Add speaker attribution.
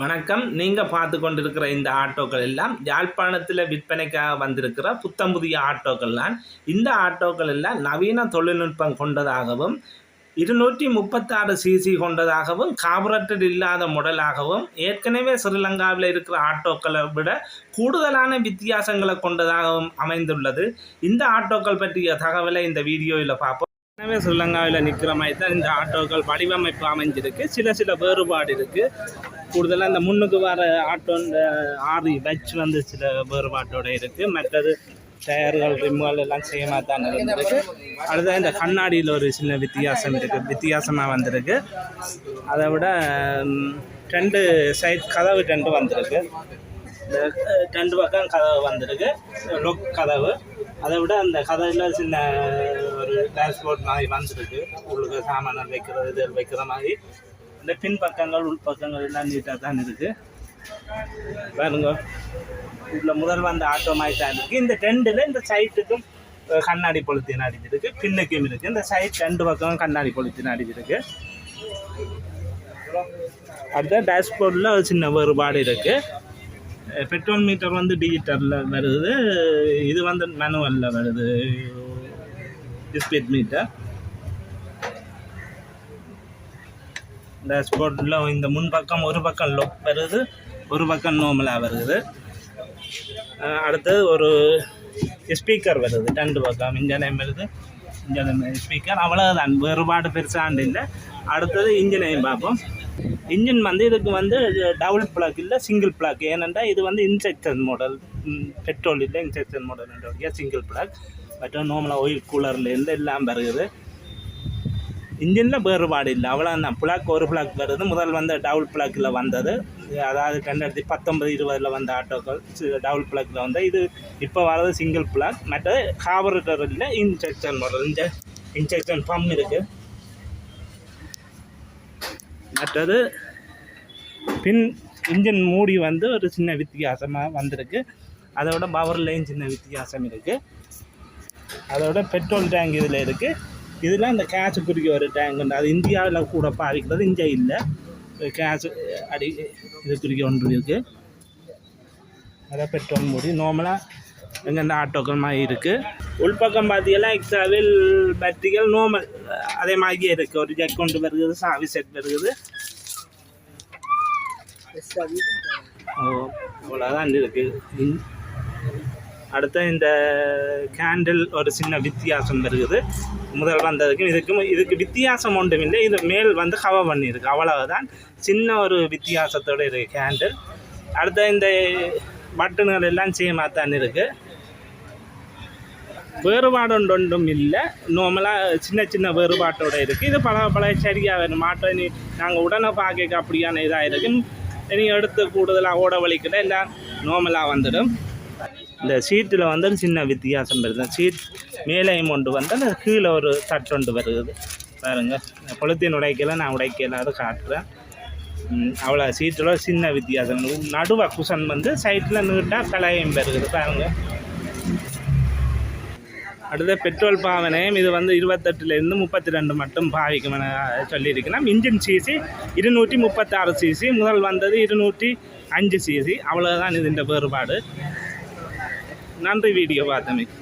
Speaker 1: வணக்கம். நீங்கள் பார்த்து கொண்டிருக்கிற இந்த ஆட்டோக்கள் எல்லாம் யாழ்ப்பாணத்தில் விற்பனைக்காக வந்திருக்கிற புத்தம் புதிய ஆட்டோக்கள் தான். இந்த ஆட்டோக்கள் எல்லாம் நவீன தொழில்நுட்பம் கொண்டதாகவும் இருநூற்றி முப்பத்தாறு சிசி கொண்டதாகவும் கார்பரேட்டர் இல்லாத மாடலாகவும் ஏற்கனவே ஸ்ரீலங்காவில் இருக்கிற ஆட்டோக்களை விட கூடுதலான வித்தியாசங்களை கொண்டதாகவும் அமைந்துள்ளது. இந்த ஆட்டோக்கள் பற்றிய தகவலை இந்த வீடியோவில் பார்ப்போம். எனவே ஸ்ரீலங்காவில் நிற்கிற மாதிரி தான் இந்த ஆட்டோக்கள் வடிவமைப்பு அமைஞ்சிருக்கு. சில சில வேறுபாடு இருக்குது கூடுதலாக இந்த முன்னுக்கு வர ஆட்டோ இந்த ஆறு பட்ச் வந்து சில வேறுபாட்டோட இருக்குது மற்றது டயர்கள் ரிம்கள் எல்லாம் சேமாக தான் இருந்திருக்கு. அடுத்தது இந்த கண்ணாடியில் ஒரு சின்ன வித்தியாசம் இருக்குது வித்தியாசமாக வந்திருக்கு. அதை விட ம், ரெண்டு சைட் கதவு ரெண்டு வந்திருக்கு. இந்த ரெண்டு பக்கம் கதவு வந்திருக்கு. லொக் கதவு. அதை விட அந்த கதவில் சின்ன டேஷ்போர்ட் மாதிரி வந்திருக்கு. உள்ளுக்கு சாமான வைக்கிற இது வைக்கிற மாதிரி. இந்த பின் பக்கங்கள் உள் பக்கங்கள் எல்லாம் நீட்டாக தான் இருக்குது பாருங்க. இதில் முதல் வந்த ஆட்டோ மாதிரி தான் இருக்குது இந்த டெண்டில் இந்த சைட்டுக்கும் கண்ணாடி பொழுத்தின் அடிச்சிருக்கு பின்னுக்கும் இருக்குது இந்த சைட் ரெண்டு பக்கமும் கண்ணாடி பொழுத்தின் அடிச்சிருக்கு அடுத்த டேஷ்போர்டில் ஒரு சின்ன வேறுபாடு இருக்குது பெட்ரோல் மீட்டர் வந்து டிஜிட்டலில் வருது. இது வந்து மேனுவலில் வருது. டிஸ்பிளே மீட்டர் டேஷ்போர்டில் இந்த முன் பக்கம் ஒரு பக்கம் லொக் வருது ஒரு பக்கம் நோமலாக வருது. அடுத்தது ஒரு ஸ்பீக்கர் வருது ரெண்டு பக்கம். இன்ஜினையும் வருது இன்ஜின் ஸ்பீக்கர் அவ்வளோதான் வேறுபாடு பெருசாண்டு இல்லை. அடுத்தது இன்ஜினையும் பார்ப்போம். இன்ஜின் வந்து இதுக்கு வந்து டபுள் பிளாக் இல்லை சிங்கிள் பிளாக் ஏனென்றால் இது வந்து இன்ஜெக்ஷன் மாடல் பெட்ரோல் இல்லை இன்ஜெக்ஷன் மாடல் சிங்கிள் பிளாக் மற்ற நார்மலாக ஒயில் கூலர்லேருந்து எல்லாம் வருகிறது இன்ஜினில் வேறுபாடு இல்லை அவ்வளோதான் பிளாக் ஒரு பிளாக் வருது முதல் வந்து டபுள் பிளாக்கில் வந்தது அதாவது ரெண்டாயிரத்தி பத்தொன்பது இருபதில் வந்த ஆட்டோக்கள் டபுள் பிளாக்கில் வந்து இது இப்போ வர்றது சிங்கிள் பிளாக் மற்றது கார்பரேட்டர் இல்லை இன்ஜெக்ஷன் மாடல் இந்த இன்ஜெக்ஷன் பம்ப் இருக்குது மற்றது பின் இன்ஜின் மூடி வந்து ஒரு சின்ன வித்தியாசமாக வந்திருக்கு அதோட பவர்லேயும் சின்ன வித்தியாசம் இருக்குது அதோட பெட்ரோல் டேங்க் இதில் இருக்குது இதில் இந்த கேட்ச் குறிக்க ஒரு டேங்க் உண்டு. அது இந்தியாவில் கூட பாவிக்கிறது இங்கே இல்லை. கேட்ச் அடி இது குறிக்க ஒன்று இருக்குது அதான் பெட்ரோல் மூடி. நார்மலாக எங்கே இந்த ஆட்டோக்கள் மாதிரி இருக்குது உள்பக்கம் பார்த்தீங்கன்னா எக்ஸாவில் பேட்டரிகள் நார்மல் அதே மாதிரியே இருக்குது ஒரு ஜக் கொண்டு வருகிறது சாவி செட் வருகிறது. ஓ அவ்வளோதான் இருக்குது அடுத்து இந்த கேண்டில் ஒரு சின்ன வித்தியாசம் இருக்குது. முதல் வந்ததுக்கும் இதுக்கும் இதுக்கு வித்தியாசம் ஒன்றும் இல்லை இது மேல் வந்து கவர் பண்ணியிருக்கு. அவ்வளவுதான். சின்ன ஒரு வித்தியாசத்தோடு இருக்குது கேண்டில் அடுத்து இந்த பட்டன்கள் எல்லாம் சேமாக தான் இருக்குது வேறுபாடு ஒன்று ஒன்றும் இல்லை நார்மலாக சின்ன சின்ன வேறுபாட்டோட இருக்குது இது பல பல சரியாக வேணும். மாற்றம் நீ நாங்கள் உடனே பார்க்க அப்படியான இதாக இருக்கு இனி எடுத்து கூடுதலாக ஓட வலிக்கல. எல்லாம் நார்மலாக வந்துடும். இந்த சீட்டில் வந்து சின்ன வித்தியாசம் வருது. சீட் மேலே ஒன்று வந்தால் கீழே ஒரு தட்டு ஒன்று வருது. பாருங்க. குளத்தின் உடைக்கல நான் உடைக்கல அதை காட்டுறேன். அவ்வளோ சீட்டில் சின்ன வித்தியாசம் நடுவ குஷன் வந்து சைட்டில் நீட்டாக கலையம் பெறுகிறது பாருங்க. அடுத்த பெட்ரோல் பாவனையும் இது வந்து இருபத்தெட்டுலேருந்து முப்பத்தி ரெண்டு மட்டும் பாவிக்கும் என சொல்லியிருக்கலாம். இன்ஜின் சிசி இருநூற்றி முப்பத்தாறு சிசி முதல் வந்தது இருநூற்றி அஞ்சு சிசி அவ்வளோதான் இதுன்ற வேறுபாடு. நன்றி வீடியோ பார்த்தமைக்கு.